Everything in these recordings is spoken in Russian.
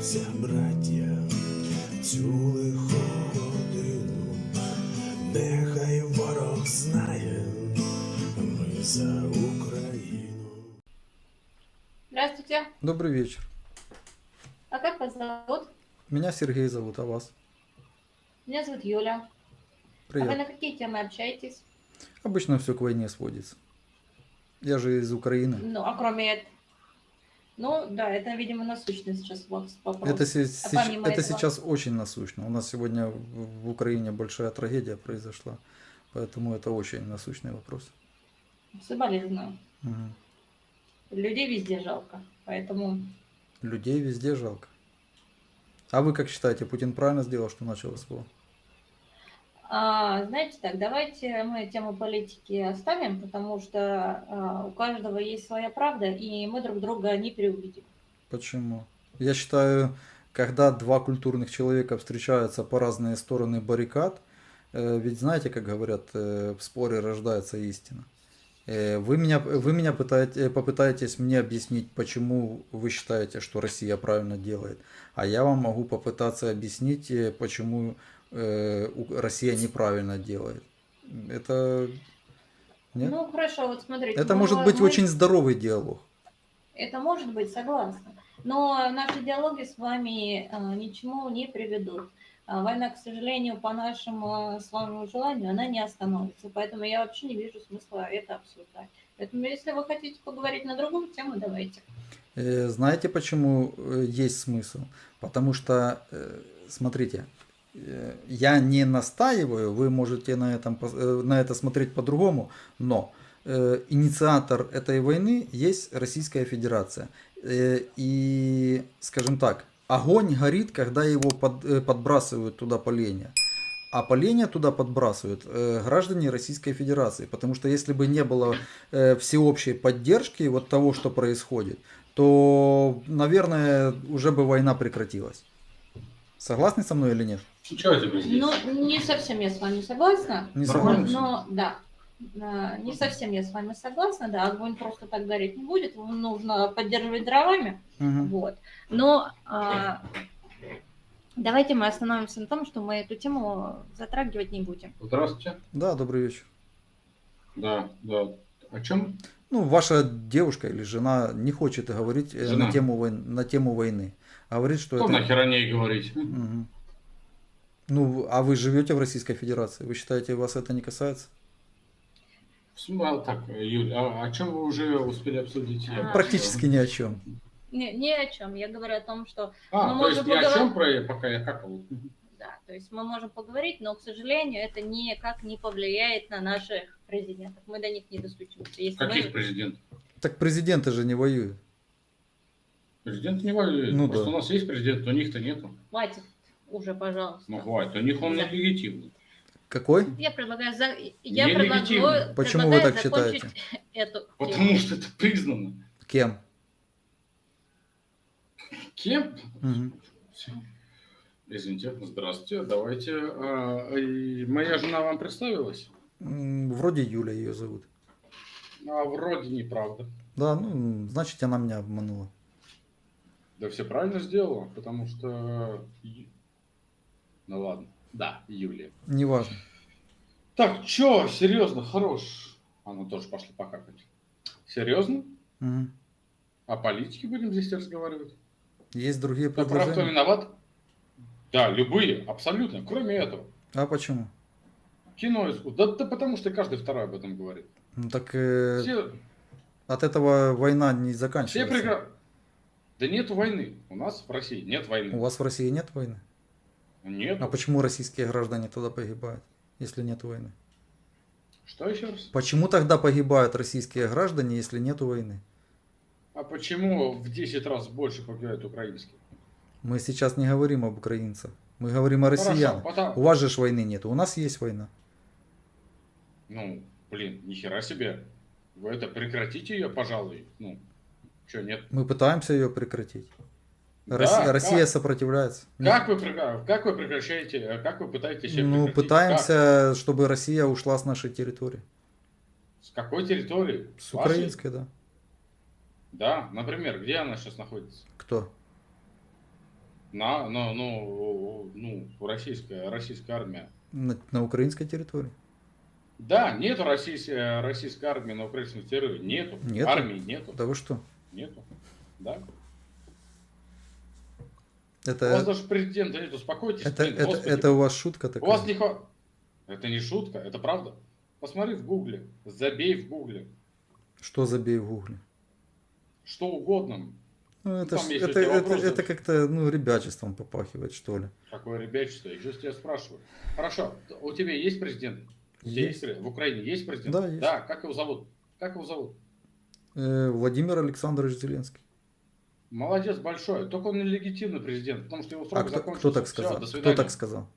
Зійдіться, браття, в цю лиху годину, нехай ворог знає, ми за Україну. Здравствуйте. Добрый вечер. А как вас зовут? Меня Сергей зовут, а вас? Меня зовут Юля. А вы Привет. на какие темы общаетесь? Обычно все к войне сводится. Я же из Украины. Ну, а кроме этого? ну, да, это, видимо, насущный сейчас вопрос. Это, се- А это этого? сейчас очень насущно. У нас сегодня в Украине большая трагедия произошла. Поэтому это очень насущный вопрос. Соболезную. Мгм. Людей везде жалко. Поэтому Людей везде жалко. А вы как считаете, Путин правильно сделал, что начал СВО? А, знаете так, давайте мы тему политики оставим, потому что а, у каждого есть своя правда, и мы друг друга не переубедим. Почему? Я считаю, когда два культурных человека встречаются по разные стороны баррикад, э, ведь знаете, как говорят, э, в споре рождается истина. Э, Вы меня, вы меня пытаете, попытаетесь мне объяснить, почему вы считаете, что Россия правильно делает, а я вам могу попытаться объяснить, почему Россия неправильно делает. Это, нет? Ну, хорошо, вот смотрите. Это ну, может быть мы- очень здоровый диалог. Это может быть, согласна. Но наши диалоги с вами а, ничему не приведут. А, Война, к сожалению, по нашему с вами желанию, она не остановится. Поэтому я вообще не вижу смысла это обсуждать. Поэтому, если вы хотите поговорить на другую тему, давайте. Э, Знаете, почему э, есть смысл? Потому что, э, смотрите, э, я не настаиваю, вы можете на, этом, э, на это смотреть по-другому, но э, инициатор этой войны есть Российская Федерация. Э, И, скажем так, огонь горит, когда его под- подбрасывают туда поленья. А поленья туда подбрасывают граждане Российской Федерации. Потому что если бы не было всеобщей поддержки вот того, что происходит, то, наверное, уже бы война прекратилась. Согласны со мной или нет? Чего тебе здесь? Ну, не совсем я с вами согласна. Не согласны? Но, да, а, не совсем я с вами согласна. Да, огонь просто так гореть не будет. Его нужно поддерживать дровами. Мгм. Вот. Но а, давайте мы остановимся на том, что мы эту тему затрагивать не будем. Здравствуйте. Да, добрый вечер. Да, да. О чем? Ну, ваша девушка или жена не хочет говорить э, Жена. на тему, войн- на тему войны. Говорит, что Что это... нахер о ней говорить? Мгм. Ну, а вы живете в Российской Федерации? Вы считаете, вас это не касается? А, Так, Юль, а о чем вы уже успели обсудить? А. Практически ни о чем. Ни, ни о чем. Я говорю о том, что А, Мы то есть можем я о чем про пока я какал? да, то есть мы можем поговорить, но, к сожалению, это никак не повлияет на наших президентов. Мы до них не достучимся. Если Каких мы... президентов? Так президенты же не воюют. Президент не воюет. Ну Просто да. у нас есть президент, у них-то нету. Хватит уже, пожалуйста. Ну хватит, у них он Да. нелегитимный. Какой? Я предлагаю, за... я предлагаю, Почему вы предлагаю так закончить считаете? эту Потому что это признано. Кем? Кем? Всё. Извините, здравствуйте. Давайте. а, моя жена вам представилась? Вроде Юля ее зовут. А вроде неправда. Да, ну, значит, она меня обманула. Да все правильно сделала, потому что... Ну ладно. Да, Юлия. Неважно. Так, чё, серьезно, хорош. Она тоже пошла покакать. Серьезно? Мгм. О политике будем здесь разговаривать? Есть другие Кто прав, кто предложения? виноват? Да, любые, абсолютно, кроме этого. А почему? Кино искусство. Да, да потому что каждый второй об этом говорит. Ну так э, Все, от этого война не все заканчивается. прекрасно. Да нет войны. У нас в России нет У войны. вас в России нет войны? Нет. А почему российские граждане тогда погибают, если нет войны? Что еще раз? Почему тогда погибают российские граждане, если нет войны? А почему в 10 раз больше погибают украинские? Мы сейчас не говорим об украинцах. Мы говорим о россиянах. Потому- У вас же ж войны нет, у нас есть война. Ну, блин, нихера себе. Вы это прекратите ее, пожалуй. Ну, что, нет? Мы пытаемся ее прекратить. Да, Россия, как? Россия сопротивляется. Как вы, как вы прекращаете, э, как вы пытаетесь её Ну, пытаемся, чтобы Россия ушла с нашей территории. Как? С какой территории? С Вашей? украинской, да. Да, например, где она сейчас находится? Кто? На, на, ну, ну, российская, российская армия. На, на украинской территории. Да, нету российской, российской армии на украинской территории. Нету. Нету? Армии нету. Да вы что? Нету. Да. У вас Это, даже президента нет, успокойтесь. это, блин, это, господи. это у вас шутка У такая? вас не хва- Это не шутка, это правда. Посмотри в гугле, забей в гугле. Что забей в гугле? Что угодно. Ну, это, ж- у это, это, это как-то, ну, ребячеством попахивает, что ли. Какое ребячество, я сейчас тебя спрашиваю. Хорошо, у тебя есть президент? У Есть. есть? В Украине есть президент? Да, есть. Да, как его зовут? Как его зовут? Э, Владимир Александрович Зеленский. Молодец большой. Только он нелегитимный президент, потому что его срок А кто, закончился. кто так сказал? до кто так сказал?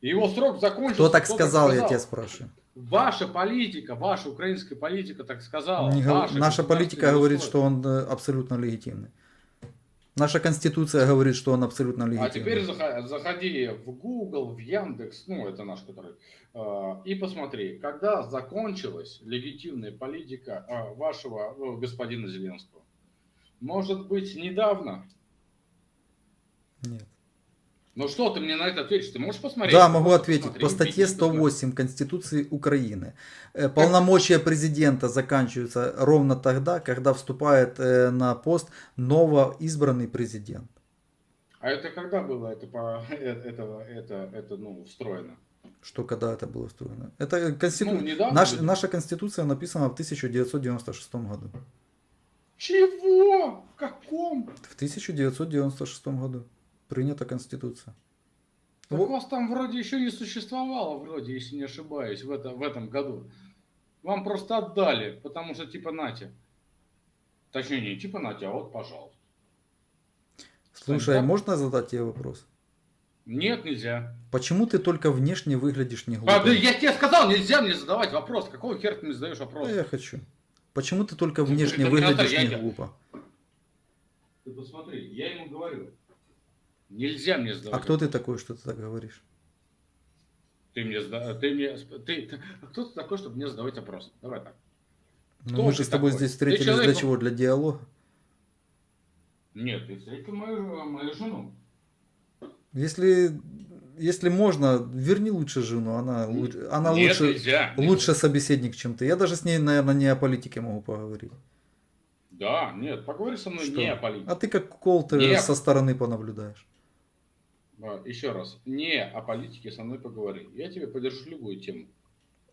Его срок закончился. Кто так сказал, я тебя спрашиваю. Ваша политика, ваша украинская политика так сказала. Не Ваша Наша политика говорит, что он э, абсолютно легитимный. Наша конституция говорит, что он абсолютно А легитимный. теперь заха- заходи в Google, в Яндекс, ну это наш который, э, и посмотри, когда закончилась легитимная политика э, вашего э, господина Зеленского. Может быть, недавно. Нет. Ну что ты мне на это ответишь? Ты можешь посмотреть? Да, могу ответить. посмотри, По статье убедись, да. 108 Конституции Украины э, полномочия президента заканчиваются ровно тогда, когда вступает э, на пост новоизбранный президент. А это когда было это, по, э, это, это, это, ну, встроено? Что когда это было устроено? Это конститу... Ну, недавно Наш- ведь. наша конституция написана в 1996 году. Чего? В каком? В 1996 году принята конституция. Так Во- вас там вроде еще не существовало, вроде, если не ошибаюсь, в, это, в этом году. Вам просто отдали, потому что типа нате. Точнее, не типа нате, а вот пожалуйста. Слушай, да? можно задать тебе вопрос? Нет, нельзя. Почему ты только внешне выглядишь не глупо? А, да я тебе сказал, нельзя мне задавать вопрос. Какого хера ты мне задаешь вопрос? Да, я хочу. Почему ты только Ну, внешне это выглядишь не глупо? Ты посмотри, я ему говорю. Нельзя мне задавать. А кто ты такой, что ты так говоришь? Ты мне, ты мне, ты, ты- а кто ты такой, чтобы мне задавать вопрос? Давай так. Ну, Кто мы же с тобой такой? здесь Ты встретились человек, для ну- чего? Для диалога? Нет, ты встретил мою, мою жену. Если, если можно, верни лучше жену. Она, лучше, она Нет, лучше, нельзя. лучше собеседник, чем ты. Я даже с ней, наверное, не о политике могу поговорить. Да, нет, поговори со мной Что? не о политике. А ты как кол ты Нет. со стороны понаблюдаешь. А, Еще раз, не о политике со мной поговори. Я тебе поддержу любую тему.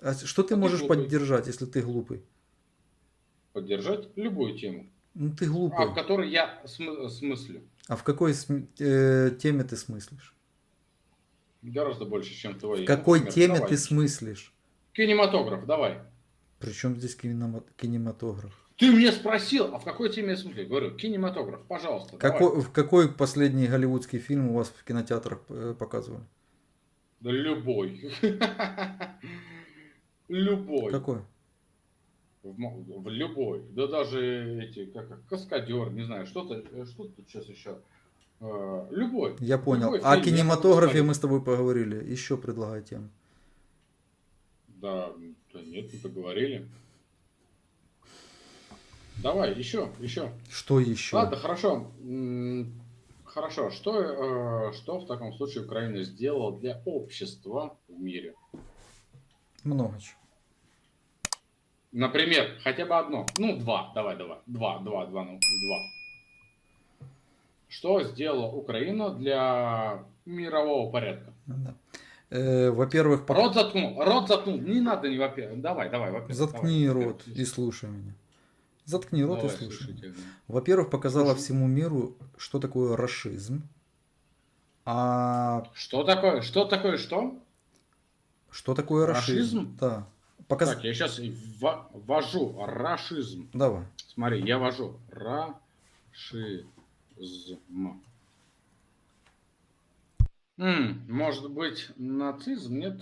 А что ты А ты можешь глупый. поддержать, если ты глупый? Поддержать любую тему, Ну ты а, глупый. в которой я см- смыслю. А в какой см- э, теме ты смыслишь? Гораздо больше, чем твои. В какой Например, теме давай. ты смыслишь? Кинематограф, давай. Причем здесь кинема- кинематограф? Ты мне спросил, а в какой теме я смыслю? Говорю, кинематограф, пожалуйста. давай. Какой, в какой последний голливудский фильм у вас в кинотеатрах э, показывали? Да любой. Любой. Какой? В, в любой. Да даже эти, как каскадер, не знаю, что-то, э, что тут сейчас еще. Э, любой. Я понял. Любой О кинематографе мы с тобой поговорили. Еще предлагай тему. Да, да нет, мы поговорили. Давай, еще, еще. Что еще? Ладно, хорошо. Хорошо. Что, э, что в таком случае Украина сделала для общества в мире? Много чего. Например, хотя бы одно. Ну, два. Давай, давай. Два, два, два, ну, два. Что сделала Украина для мирового порядка? Да. Э, во-первых, пок- Рот заткнул, рот заткнул. Не надо, не во-первых. Давай, давай, во-первых. заткни давай. рот и слушай меня. Заткни рот Давай, и слушай. слушай меня. тебя. Во-первых, показала всему миру, что такое расизм. А Что такое? Что такое что? что такое расизм? Да. Показ... Так, я сейчас ввожу рашизм. Давай. Смотри, я ввожу рашизм. М, может быть, нацизм? Нет?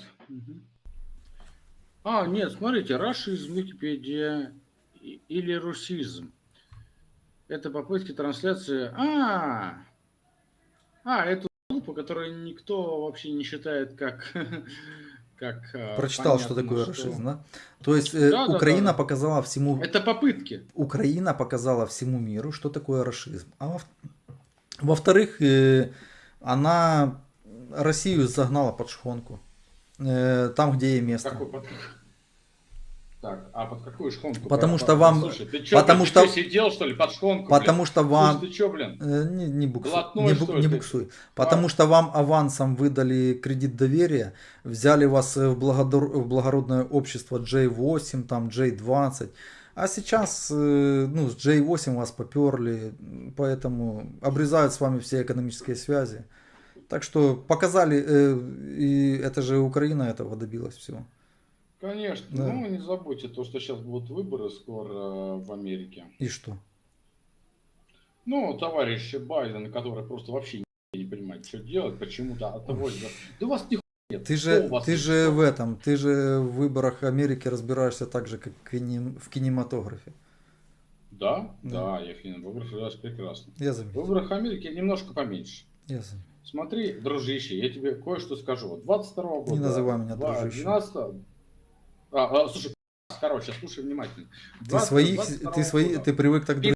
А, нет, смотрите, рашизм, Википедия или русизм. Это попытки трансляции... А, а это группа, которую никто вообще не считает как... как э, Прочитал, что понятно, такое расизм, да? То есть э, Да, да, Украина да. показала всему Это попытки. Украина показала всему миру, что такое расизм. А во- Во-вторых, э, она Россию загнала под шхонку. Э, Там, где ей место. Какой. Так, а под какую шхонку? Потому По- что вам- Слушай, ты чё, потому блин, что- ты сидел, что ли, под шхонку? Потому что вам... Слушай, ты чё, блин? Э, Не, не буксуй. Блатной, не, бу- не буксуй. Потому что вам авансом выдали кредит доверия, взяли вас э, в, благодор- в благородное общество J8, там J20. А сейчас э, ну, с J8 вас поперли, поэтому обрезают с вами все экономические связи. Так что показали, и это же Украина этого добилась всего. Конечно. Да. Ну, не забудьте то, что сейчас будут выборы скоро э, в Америке. И что? Ну, товарищ Байден, который просто вообще не понимает, что делать, почему-то от того, что- Да у вас ни нет. Ты же, ты же в этом, ты же в выборах Америки разбираешься так же, как в кинем- в кинематографе. Да, Да. да, я в выборах разбираюсь прекрасно. Я В заметил. выборах Америки немножко поменьше. Я заметил. Смотри, дружище, я тебе кое-что скажу. Вот 22 года. Не называй меня два- дружище. 12 а, а, слушай, короче, слушай внимательно. Ты 20 своих, 22 ты свои, года. ты привык так Ты- дру-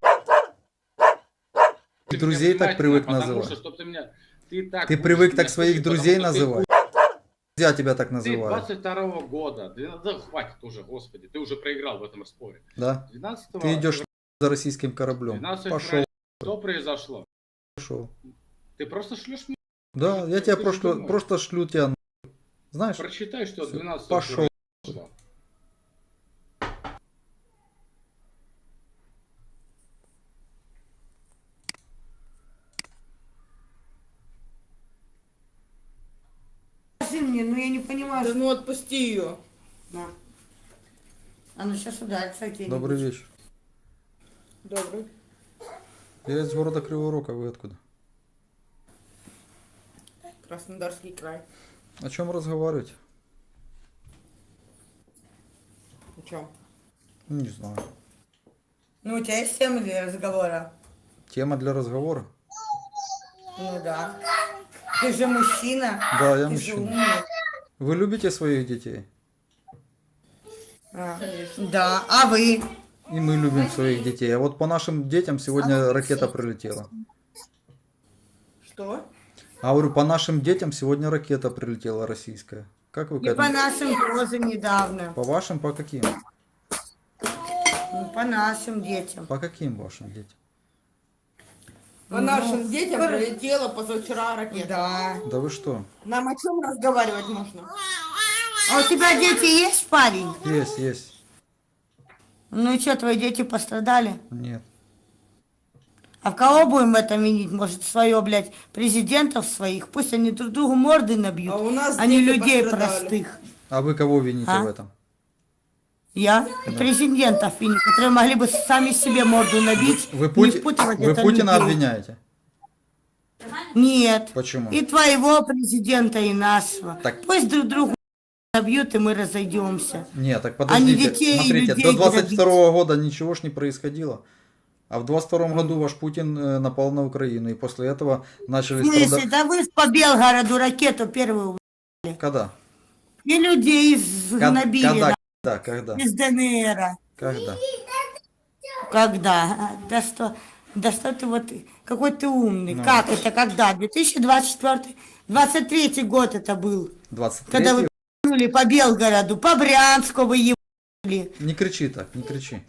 Ты друзей так привык называть. Что, ты меня, ты так Ты привык так своих слушать, друзей ты называть. Я тебя так Ты называю. 22 года, да, да хватит уже, господи, ты уже проиграл в этом споре. Да? 12 Ты идешь за российским кораблем. 12 Пошел, что произошло? пошел. Ты просто шлешь мне, Да, я Ты тебя просто, просто шлю тебя. на- Знаешь? прочитай, что Всё, 12 пошел. произошло. Скажи мне, ну я не понимаю. Да что- ну отпусти ее. На. А ну сейчас ударится тебе. Добрый вечер. Добрый. Я из города Кривого Рога, вы откуда? Краснодарский край. О чем разговаривать? О чем? Не знаю. Ну у тебя есть тема для разговора? Тема для разговора? Ну да. Ты же мужчина. Да, я Ты же мужчина. умный. Вы любите своих детей? А, да, а вы? И мы любим своих детей. А вот по нашим детям сегодня ракета прилетела. Что? А говорю, по нашим детям сегодня ракета прилетела российская. Как вы И по нашим тоже недавно. По вашим, по каким? Ну, по нашим детям. По каким вашим детям? По Ну, нашим детям пор- прилетела позавчера ракета. Да. Да вы что? Нам о чем разговаривать можно? А у тебя дети есть, парень? Есть, есть. Ну и что, твои дети пострадали? Нет. А в кого будем это винить? Может, свое, блядь, президентов своих? Пусть они друг другу морды набьют, А у нас а не людей пострадали. простых. А вы кого вините А? в этом? Я президентов виню, которые могли бы сами себе морду набить, Вы, не Пути- впутывать вы это Путина людей. обвиняете? Нет. Почему? И твоего президента, и нашего. Так- Пусть друг другу набьют, и мы разойдемся. Нет, так Они подождите. детей Смотрите, до 22 года ничего ж не происходило. А в 22 году ваш Путин э, напал на Украину, и после этого В начали смысле? страдать. Да вы по Белгороду ракету первую Когда? и людей набили Когда? На- Когда? Когда? из ДНР. Когда? Когда? А, Да что, да что ты вот, какой ты умный. Ну. Как это, когда? 2024, 23 год это был. 23 Когда вы пнули по Белгороду, по Брянску вы ебали. Не кричи так, не кричи.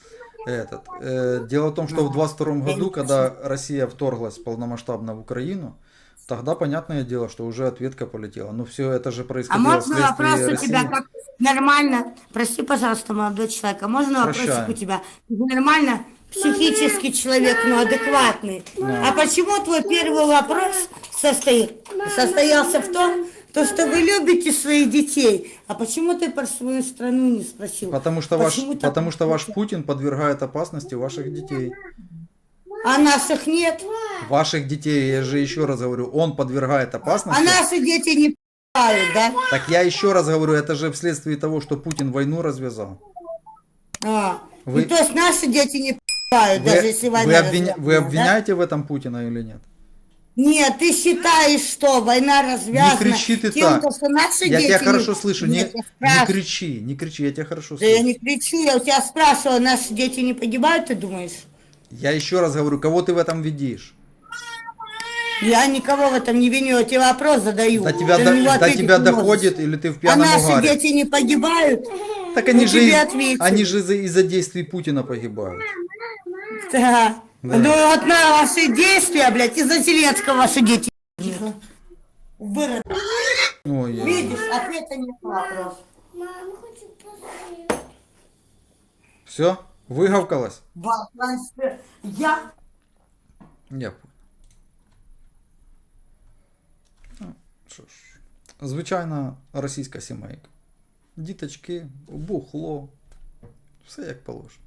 Этот. э, дело в том, что в 22 году, когда Россия вторглась полномасштабно в Украину, тогда понятное дело, что уже ответка полетела. Но все это же А происходило можно вследствие вопрос у тебя как нормально? Прости, пожалуйста, молодой человек, а можно вопросик у тебя? Ты нормально психический человек, но адекватный. А почему твой первый вопрос состоит, состоялся в том, то, что вы любите своих детей? А почему ты про свою страну не спросил? Потому что, ваш, так? потому что ваш Путин подвергает опасности ваших детей. А наших нет? Ваших детей, я же еще раз говорю, он подвергает опасности. А наши дети не да? Так я еще раз говорю, это же вследствие того, что Путин войну развязал. А, Вы- ну, то есть наши дети не пи***ют, даже если вы, война обвиня- вы развязана, да? обвиняете в этом Путина или нет? Нет, ты считаешь, что война развязана Не кричи ты тем, так. то, что наши Я дети... тебя не- хорошо слышу. Не, Нет, я не спрашиваю. кричи, не кричи, я тебя хорошо Да я слышу. не кричу, я у тебя спрашивала, наши дети не погибают, ты думаешь? Я еще раз говорю, кого ты в этом видишь? Я никого в этом не виню, я тебе вопрос задаю. До тебя, до, до тебя доходит или ты в А пьяном наши угаре? дети не погибают? Так они же, тебе из- ответят. они же из-за, из-за действий Путина погибают. Да. Да. Ну вот на ваши действия, блядь, из-за Зеленского ваши дети. Вырод. Ой, я- Видишь, ответа нет на вопрос. Все? Балканская. Я Я понял. що ж, звичайна російська сімейка. Діточки, бухло, все як положено.